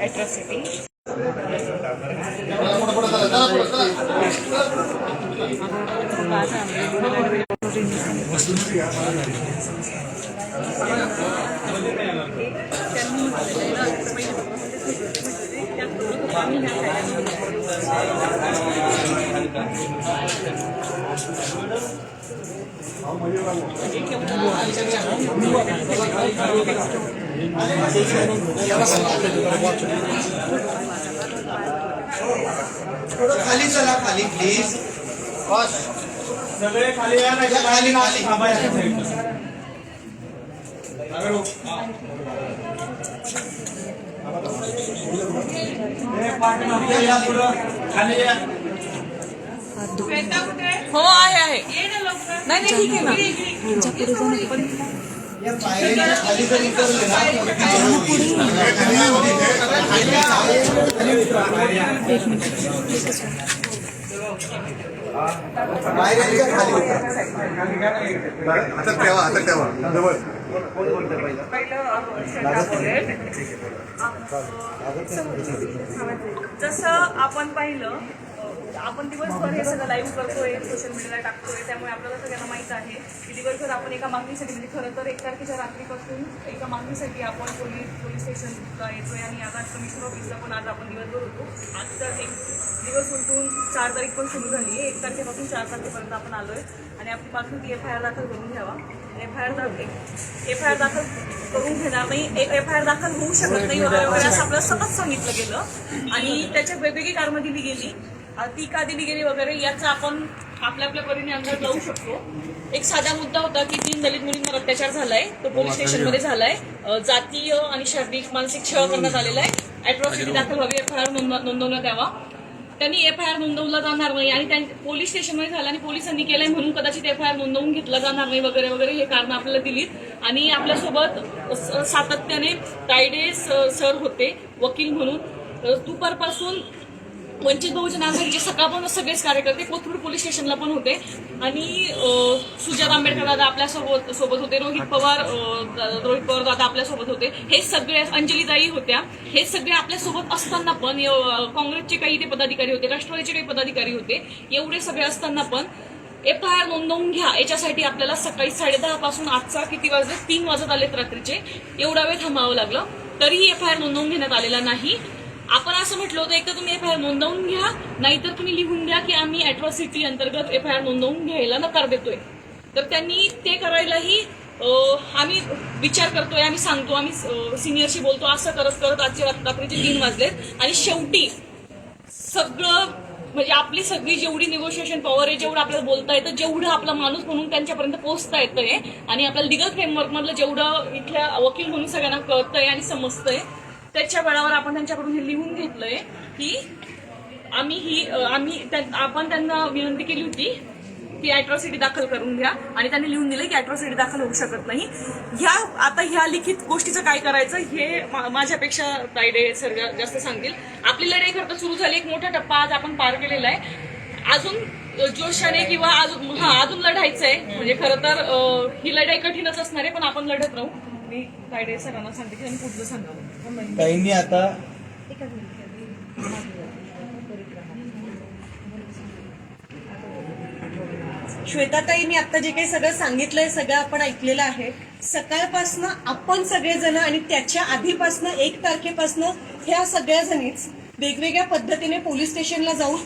Atrocity थोडं खाली चला, खाली प्लीज़ बस. सगळे खाली या नाही खाली. खाली पुढं खाली या. हो आहे आहे नाही नाही ठीक आहे ना. हातात ठेवा हातात ठेवा जवळ जसं आपण पाहिलं आपण दिवसभर हे सगळं लाईव्ह करतोय सोशल मीडियाला टाकतोय त्यामुळे आपल्याला सगळ्यांना माहीत आहे की दिवसभर आपण एका मागणीसाठी म्हणजे खरं तर एक तारखेच्या रात्रीपासून एका मागणीसाठी आपण पोलीस पोलीस स्टेशनला येतोय आणि आता कमिशनर ऑफिसला पण आज आपण दिवसभर होतो. आज तर एक दिवस उलटून चार तारीख पण सुरू झाली आहे. एक तारखेपासून चार तारखेपर्यंत आपण आलोय. आणि आपली मागणी ती एफ आय आर दाखल करून घ्यावा. एफ आय आर दाखल एफ आय आर दाखल करून घेणार नाही. एफ आय आर दाखल होऊ शकत नाही. वगैरे असं आपल्याला सतत सांगितलं गेलं. आणि त्याच्यात वेगवेगळी कारमध्ये दिली गेली. ती का दिली गेली वगैरे याचा आपण आपल्या आपल्या परीने अंदाज लावू शकतो. एक साधा मुद्दा होता की तीन दलित मुलींवर अत्याचार झालाय तो पोलीस स्टेशनमध्ये झालाय. जातीय आणि शारीरिक मानसिक छळ करण्यात आलेला आहे. अॅट्रॉसिटी दाखल व्हावी एफ आय आर नोंदवण्यात यावा. त्यांनी एफ आय आर नोंदवला जाणार नाही आणि पोलीस स्टेशनमध्ये झालं आणि पोलिसांनी केलंय म्हणून कदाचित एफ आय आर नोंदवून घेतला जाणार नाही वगैरे वगैरे हे कारण आपल्याला दिलीत. आणि आपल्यासोबत सातत्याने तायडे सर होते वकील म्हणून. दुपारपासून वंचित बहुजन आघाडीचे सकाळपासून सगळेच कार्यकर्ते कोथरूड पोलीस स्टेशनला पण होते. आणि सुजात आंबेडकर दादा आपल्यासोबत सोबत होते. रोहित पवार रोहित पवार दादा आपल्यासोबत होते. हे सगळे अंजलीताई होत्या. हे सगळे आपल्यासोबत असताना पण काँग्रेसचे काही ते पदाधिकारी होते राष्ट्रवादीचे काही पदाधिकारी होते. एवढे सगळे असताना पण एफ आय आर नोंदवून घ्या. याच्यासाठी आपल्याला सकाळी साडेदहा पासून आजचा किती वाजले? तीन वाजत आलेत रात्रीचे. एवढा वेळ थांबावं लागलं. तरीही एफ आय आर नोंदवून घेण्यात आलेला नाही. आपण असं म्हटलं होतं एक तर तुम्ही एफ आय आर नोंदवून घ्या नाहीतर तुम्ही लिहून द्या की आम्ही अॅट्रॉसिटी अंतर्गत एफ आय आर नोंदवून घ्यायला नकार देतोय. तर त्यांनी ते करायलाही आम्ही विचार करतोय आम्ही सांगतो आम्ही सिनियरशी बोलतो असं करत करत आजचे रात्रीचे तीन वाजलेत. आणि शेवटी सगळं म्हणजे आपली सगळी जेवढी निगोशिएशन पॉवर आहे जेवढं आपल्याला बोलता येतं जेवढं आपला माणूस म्हणून त्यांच्यापर्यंत पोहोचता येतंय आणि आपल्याला लिगल फ्रेमवर्क मधलं जेवढं इथल्या वकील म्हणून सगळ्यांना कळतंय आणि समजतंय त्याच्या बळावर आपण त्यांच्याकडून हे लिहून घेतलंय की आम्ही ही आम्ही आपण त्यांना विनंती केली होती की अॅट्रॉसिटी दाखल करून घ्या. आणि त्यांनी लिहून दिलं की अॅट्रॉसिटी दाखल होऊ शकत नाही. ह्या आता ह्या लिखित गोष्टीचं काय करायचं हे माझ्यापेक्षा तायडे सर जास्त सांगतील. आपली लढाई खरं तर सुरू झाली. एक मोठा टप्पा आज आपण पार केलेला आहे. अजून जोशाने किंवा अजून हा अजून लढायचं आहे. म्हणजे खरं तर ही लढाई कठीणच असणार आहे पण आपण लढत राहू. मी तायडे सरांना सांगते की त्यांनी पुढचं सांगावं. ताईंनी आता श्वेताताईंनी आता जे काही सगळं सांगितलंय सगळं आपण ऐकलेलं आहे. सकाळपासनं आपण सगळेजण आणि त्याच्या आधीपासनं एक तारखेपासनं ह्या सगळ्या जणीच वेगवेगळ्या पद्धतीने पोलीस स्टेशनला जाऊन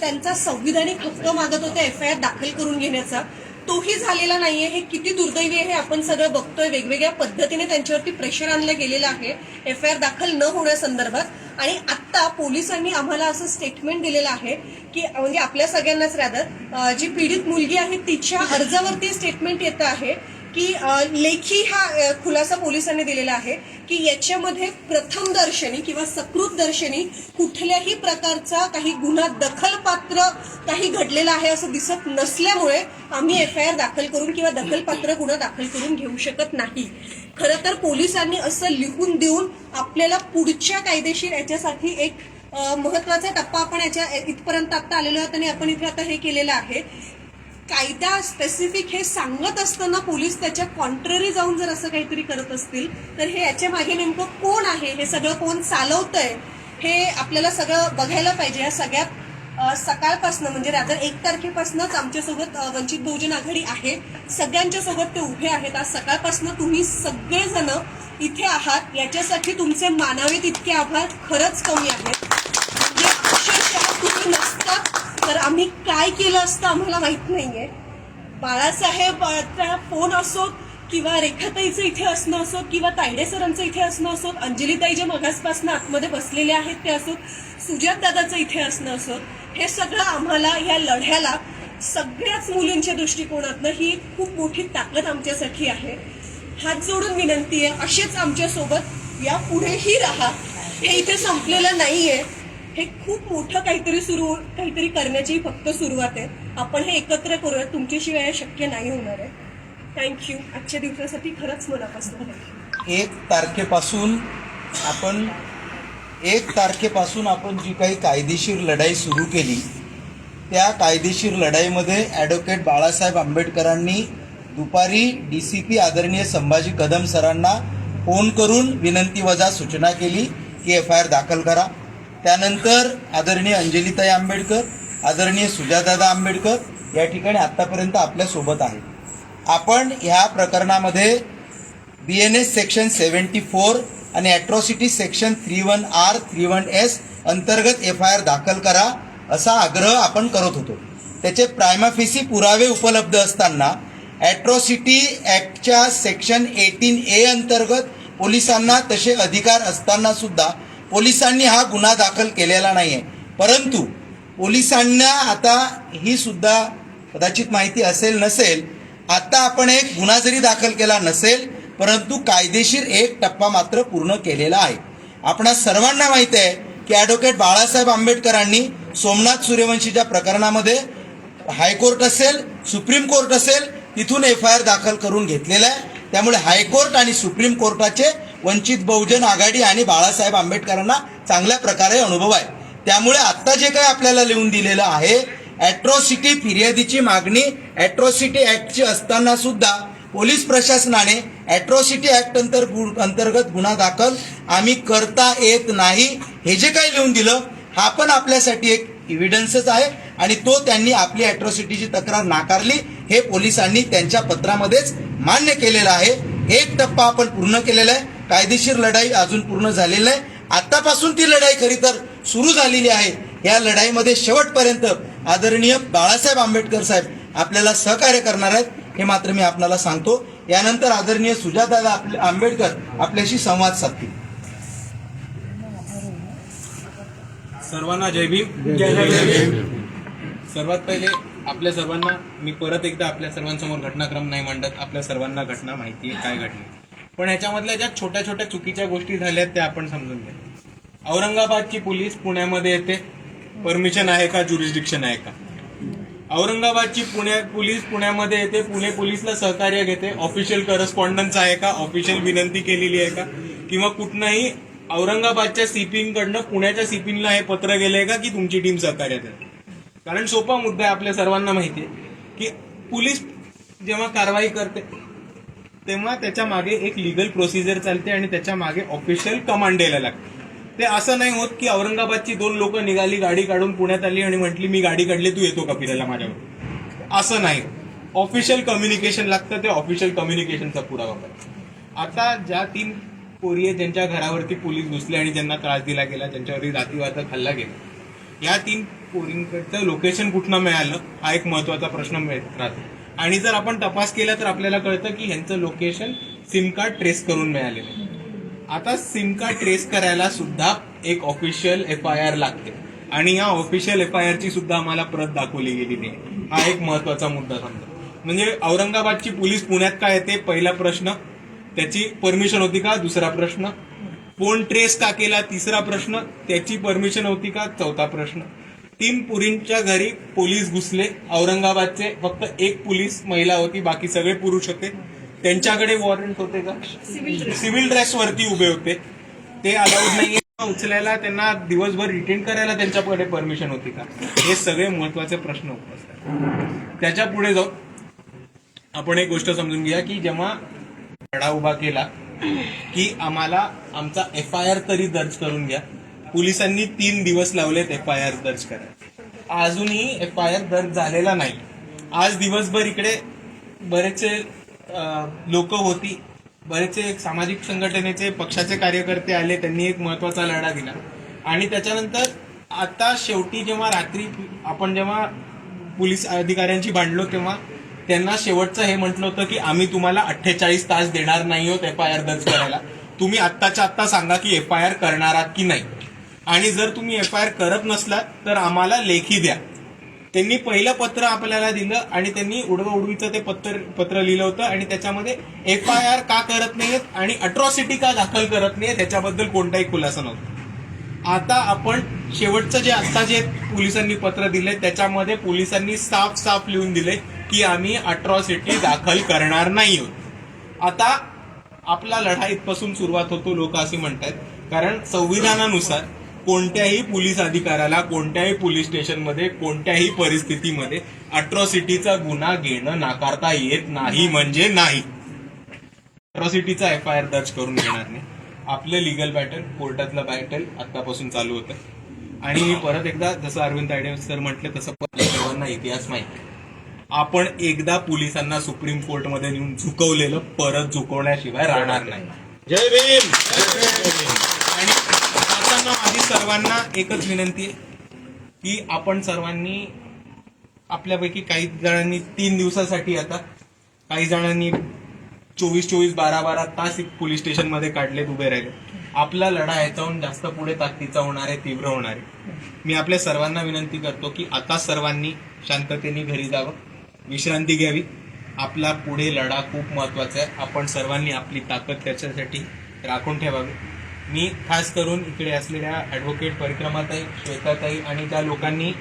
त्यांचा संविधानिक हक्क मागत होते एफ आय आर दाखल करून घेण्याचा. तोही झालेला नाहीये. हे किती दुर्दैवी आहे हे आपण सगळं बघतोय. वेगवेगळ्या पद्धतीने त्यांच्यावरती प्रेशर आणलं गेलेलं आहे. एफ आय आर दाखल न होण्यासंदर्भात आणि आता पोलिसांनी आम्हाला असं स्टेटमेंट दिलेलं आहे की म्हणजे आपल्या सगळ्यांनाच रॅदर जी पीडित मुलगी आहे तिच्या अर्जावरती स्टेटमेंट येतं आहे. की लेखी हा खुलासा पोलिसांनी दिलेला आहे की याच्यामध्ये प्रथम दर्शनी किंवा सकृत दर्शनी कुठल्याही प्रकारचा काही गुन्हा दखलपात्र काही घडलेला आहे असं दिसत नसल्यामुळे आम्ही एफ आय आर दाखल करून किंवा दखलपात्र गुन्हा दाखल करून घेऊ शकत नाही. खरं तर पोलिसांनी असं लिहून देऊन आपल्याला पुढच्या कायदेशीर याच्यासाठी एक महत्त्वाचा टप्पा आपण याच्या इथपर्यंत आता आलेलो आहोत आणि आपण इथे आता हे केलेलं आहे कायदा स्पेसिफिक हे सांगत असताना पोलीस त्याच्या कॉन्ट्ररी जाऊन जर असं काहीतरी करत असतील तर हे याच्या मागे नेमकं कोण आहे? हे सगळं कोण चालवतंय? हे आपल्याला सगळं बघायला पाहिजे. या सगळ्यात सकाळपासनं म्हणजे रात्र एक तारखेपासूनच आमच्यासोबत वंचित बहुजन आघाडी आहे. सगळ्यांच्या सोबत ते उभे आहेत. आज सकाळपासून तुम्ही सगळेजण इथे आहात. याच्यासाठी तुमचे मानावे तितके आभार. खरंच कमी आहेत. म्हणजे अक्षरशः तुम्ही नसतात तर आम्ही काय केलं असतं आम्हाला माहीत नाहीये. बाळासाहेब फोन असोत किंवा रेखाताईचं इथे असणं असो किंवा तायडे सरांचं इथे असणं असोत अंजलीताई जे मगासपासून आतमध्ये बसलेले आहेत ते असोत सुजात दादाचं इथे असणं असोत हे सगळं आम्हाला या लढ्याला सगळ्याच मुलींच्या दृष्टिकोनातनं ही खूप मोठी ताकद आमच्यासाठी आहे. हात जोडून विनंती आहे असेच आमच्यासोबत या पुढेही राहा. हे इथे संपलेलं नाहीये. हे खूप मोठं काहीतरी सुरू काहीतरी करण्याची फक्त सुरुवात आहे. आपण हे एकत्र करूया तुमच्याशिवाय शक्य नाही होणार आहे. थँक्यू आजच्या दिवसासाठी खरंच मनापासून एक तारखेपासून आपण एक तारखेपासून आपण जी काही कायदेशीर लढाई सुरू केली त्या कायदेशीर लढाईमध्ये ॲडव्होकेट बाळासाहेब आंबेडकरांनी दुपारी डी सी पी आदरणीय संभाजी कदम सरांना फोन करून विनंती वजा सूचना केली की एफ आय आर दाखल करा. त्यानंतर आदरणीय अंजलीताई आंबेडकर आदरणीय सुजादादा आंबेडकर या ठिकाणी आत्तापर्यंत आपल्यासोबत आहेत. आपण ह्या प्रकरणामध्ये B N S section seventy four आणि atrocity section three one R three one S अंतर्गत एफ आय आर दाखल करा असा आग्रह आपण करत होतो. त्याचे प्रायमाफिसी पुरावे उपलब्ध असताना ॲट्रॉसिटी ॲक्टच्या सेक्शन एटीन ए अंतर्गत पोलिसांना तसे अधिकार असताना सुद्धा पोलिसांनी हा गुन्हा दाखल केलेला नाही आहे परंतु पोलिसांना आता ही सुद्धा कदाचित माहिती असेल नसेल आता आपण एक गुन्हा जरी दाखल केला नसेल परंतु कायदेशीर एक टप्पा मात्र पूर्ण केलेला आहे. आपणा सर्वांना माहिती आहे की ॲडव्होकेट बाळासाहेब आंबेडकरांनी सोमनाथ सूर्यवंशीच्या प्रकरणामध्ये हायकोर्ट असेल सुप्रीम कोर्ट असेल तिथून एफ आय आर दाखल करून घेतलेला आहे. त्यामुळे हायकोर्ट आणि सुप्रीम कोर्टाचे वंचित बहुजन आघाडी आणि बाळासाहेब आंबेडकरांना चांगल्या प्रकारे अनुभव आहे. त्यामुळे आत्ता जे काही आपल्याला लिहून दिलेलं आहे ॲट्रॉसिटी फिर्यादीची मागणी ॲट्रॉसिटी ॲक्टची असताना सुद्धा पोलीस प्रशासनाने ॲट्रॉसिटी ॲक्ट अंतर अंतर्गत गुन्हा दाखल आम्ही करता येत नाही. हे जे काही लिहून दिलं हा पण आपल्यासाठी एक इव्हिडन्सच आहे आणि तो त्यांनी आपली ॲट्रॉसिटीची तक्रार नाकारली. हे पोलिसांनी त्यांच्या पत्रामध्येच मान्य केलेलं आहे. एक टप्पा आपण पूर्ण केलेला आहे. कायदेशीर लढाई अजून पूर्ण झालेली नाही. आतापासून ती लढाई खरी तर सुरू झालेली आहे. या लढाईमध्ये शेवटपर्यंत आदरणीय बाळासाहेब आंबेडकर साहेब आपल्याला सहकार्य करणार आहेत हे मात्र मी आपल्याला सांगतो. यानंतर आदरणीय सुजातादा आपले आंबेडकर आपल्याशी संवाद साधतील. सर्वांना जय भीम. सर्वात पहिले आपल्या सर्वांना मी परत एकदा आपल्या सर्वांसमोर घटनाक्रम नाही मांडत. आपल्या सर्वांना घटना माहिती आहे काय घडली. पण ह्याच्यामधल्या ज्या छोट्या छोट्या चुकीच्या गोष्टी झाल्यात त्या आपण समजून घ्या. औरंगाबादची पोलीस पुण्यामध्ये येते. परमिशन आहे का? ज्युरिस्डिक्शन आहे का? औरंगाबादची पुण्या पोलीस पुण्यामध्ये येते. पुणे पोलीसला सहकार्य घेते. ऑफिशियल करस्पॉन्डन्स आहे का? ऑफिशियल विनंती केलेली आहे का? किंवा कुठनंही औरंगाबादच्या सीपींकडनं पुण्याच्या सीपींना हे पत्र गेलंय का की तुमची टीम सहकार्य देते कारण सोपा मुद्दा आहे आपल्या सर्वांना माहिती आहे की पोलीस जेव्हा कारवाई करते तेव्हा त्याच्यामागे एक लिगल प्रोसिजर चालते आणि त्याच्यामागे ऑफिशियल कमांड द्यायला लागते. ते असं नाही होत की औरंगाबादची दोन लोक निघाली गाडी काढून पुण्यात आली आणि म्हटली मी गाडी काढली तू येतो का फिरायला माझ्यावर? असं नाही. ऑफिशियल कम्युनिकेशन लागतं ते ऑफिशियल कम्युनिकेशनचा पुरावा पाहिजे आता ज्या तीन पोरी आहेत ज्यांच्या घरावरती पोलीस घुसले आणि ज्यांना त्रास दिला गेला ज्यांच्यावरती जातीवादात खाल्ला गेला या तीन पोरींकडचं लोकेशन कुठनं मिळालं हा एक महत्त्वाचा प्रश्न मिळत राहतो. आणि जर आपण तपास केला तर आपल्याला कळतं की ह्यांचं लोकेशन सिम कार्ड ट्रेस करून मिळालेलं आहे. आता सिम कार्ड ट्रेस करायला सुद्धा एक ऑफिशियल एफ आय आर लागते. आणि या ऑफिशियल एफ आय आरची सुद्धा आम्हाला प्रत दाखवली गेलेली आहे. हा एक महत्त्वाचा मुद्दा समजा. म्हणजे औरंगाबादची पोलीस पुण्यात काय येते पहिला प्रश्न त्याची परमिशन होती का? दुसरा प्रश्न. फोन ट्रेस का केला? तिसरा प्रश्न त्याची परमिशन होती का? चौथा प्रश्न. तीन पुरींच्या घरी पोलीस घुसले. औरंगाबादचे फक्त एक पोलीस महिला होती बाकी सगळे पुरुष होते. त्यांच्याकडे वॉरंट होते का? सिव्हिल ड्रेस वरती उभे होते. ते अलाउड नाही उचलायला त्यांना दिवसभर रिटेन करायला त्यांच्याकडे परमिशन होती का? हे सगळे महत्त्वाचे प्रश्न उपस्थित त्याच्या पुढे जाऊन आपण एक गोष्ट समजून घ्या की जेव्हा लढा उभा केला की आम्हाला आमचा एफ आय आर तरी दर्ज करून घ्या. पोलिसांनी तीन दिवस लावलेत एफ आय आर दर्ज करायला. अजूनही एफ आय आर दर्ज झालेला नाही. आज दिवसभर इकडे बरेचसे लोक होती. बरेचसे सामाजिक संघटनेचे पक्षाचे कार्यकर्ते आले त्यांनी एक महत्त्वाचा लढा दिला. आणि त्याच्यानंतर आता शेवटी जेव्हा रात्री आपण जेव्हा पोलीस अधिकाऱ्यांशी भांडलो तेव्हा त्यांना शेवटचं हे म्हटलं होतं की आम्ही तुम्हाला अठ्ठेचाळीस तास देणार नाही आहोत एफ आय आर दर्ज करायला. तुम्ही आत्ताच्या आत्ता सांगा की एफ आय आर करणार आहात की नाही. आणि जर तुम्ही एफ आय आर करत नसलात तर आम्हाला लेखी द्या. त्यांनी पहिलं पत्र आपल्याला दिलं आणि त्यांनी उडवा उडवीचं ते पत्र पत्र लिहिलं होतं आणि त्याच्यामध्ये एफ आय आर का करत नाहीत आणि अट्रॉसिटी का दाखल करत नाही त्याच्याबद्दल कोणताही खुलासा नव्हता. आता आपण शेवटचं जे आता जे पोलिसांनी पत्र दिले त्याच्यामध्ये पोलिसांनी साफ साफ लिहून दिले की आम्ही अट्रॉसिटी दाखल करणार नाही आहोत. आता आपला लढा इथपासून सुरुवात होतो लोक असे म्हणतात कारण संविधानानुसार कोणत्याही पोलीस अधिकाऱ्याला कोणत्याही पोलीस स्टेशनमध्ये कोणत्याही परिस्थितीमध्ये अट्रॉसिटीचा गुन्हा घेणं नाकारता येत नाही म्हणजे नाही. अट्रॉसिटीचा एफ आय आर दर्ज करून घेणार नाही. आपलं लिगल बॅटल कोर्टातलं बॅटल आतापासून चालू होतं. आणि मी परत एकदा जसं अरविंद तायडे सर म्हटलं तसं सर्वांना इतिहास माहिती आपण एकदा पोलिसांना सुप्रीम कोर्टमध्ये नेऊन झुकवलेलं परत झुकवण्याशिवाय राहणार नाही. जय भीम! माझी सर्वांना एकच विनंती आहे की आपण सर्वांनी आपल्यापैकी काही जणांनी तीन दिवसासाठी आता काही जणांनी चोवीस चोवीस बारा बारा तास एक पोलीस स्टेशनमध्ये काढलेत उभे राहिले. आपला लढा याच्याहून जास्त पुढे ताकदीचा होणार आहे तीव्र होणार आहे. मी आपल्या सर्वांना विनंती करतो की आता सर्वांनी शांततेने घरी जावं विश्रांती घ्यावी. आपला पुढे लढा खूप महत्त्वाचा आहे. आपण सर्वांनी आपली ताकद त्याच्यासाठी राखून ठेवावी. मी खास करून इकडे असलेल्या ॲडव्होकेट परिक्रमाताई श्वेताताई आणि त्या लोकांनी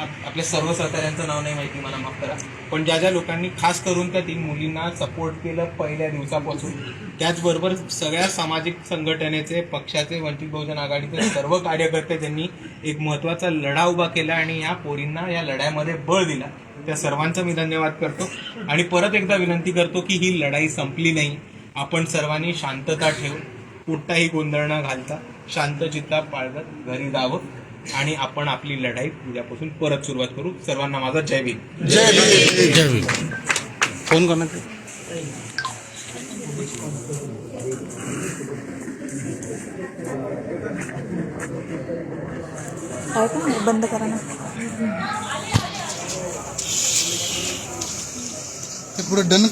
आप- आपल्या सर्व सहकाऱ्यांचं नाव नाही माहिती मला माफ करा. पण ज्या ज्या लोकांनी खास करून त्या तीन मुलींना सपोर्ट केलं पहिल्या दिवसापासून त्याचबरोबर सगळ्या सामाजिक संघटनेचे पक्षाचे वंचित बहुजन आघाडीचे सर्व कार्यकर्ते त्यांनी एक महत्त्वाचा लढा उभा केला आणि या पोरींना या लढ्यामध्ये बळ दिला त्या सर्वांचा मी धन्यवाद करतो. आणि परत एकदा विनंती करतो की ही लढाई संपली नाही. आपण सर्वांनी शांतता ठेवून कुठलाही गोंधळ न घालता शांत चित्ता बाळगत घरी जावं आणि आपण आपली लढाई उद्यापासून परत सुरुवात करू. सर्वांना माझा जय भीम. जय भीम. फोन करणार आहे? का बंद करा ना. ते पुढे डन